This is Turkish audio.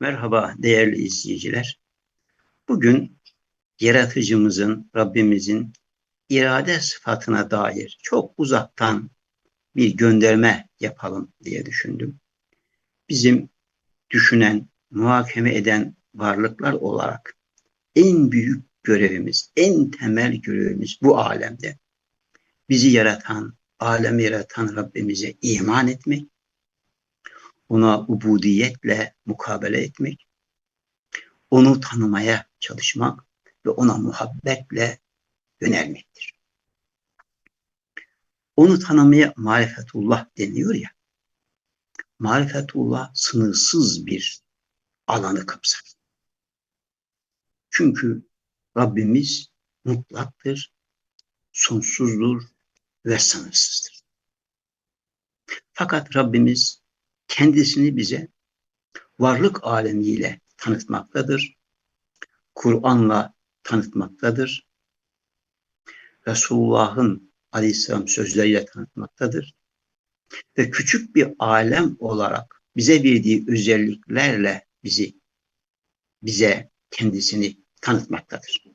Merhaba değerli izleyiciler. Bugün yaratıcımızın, Rabbimizin irade sıfatına dair çok uzaktan bir gönderme yapalım diye düşündüm. Bizim düşünen, muhakeme eden varlıklar olarak en büyük görevimiz, en temel görevimiz bu alemde. Bizi yaratan, alemi yaratan Rabbimize iman etmek, ona ubudiyetle mukabele etmek, onu tanımaya çalışmak ve ona muhabbetle yönelmektir. Onu tanımaya marifetullah deniyor ya, marifetullah sınırsız bir alanı kapsar. Çünkü Rabbimiz mutlaktır, sonsuzdur ve sınırsızdır. Fakat Rabbimiz kendisini bize varlık alemiyle tanıtmaktadır. Kur'an'la tanıtmaktadır. Resulullah'ın aleyhisselam sözleriyle tanıtmaktadır. Ve küçük bir alem olarak bize verdiği özelliklerle bizi bize kendisini tanıtmaktadır.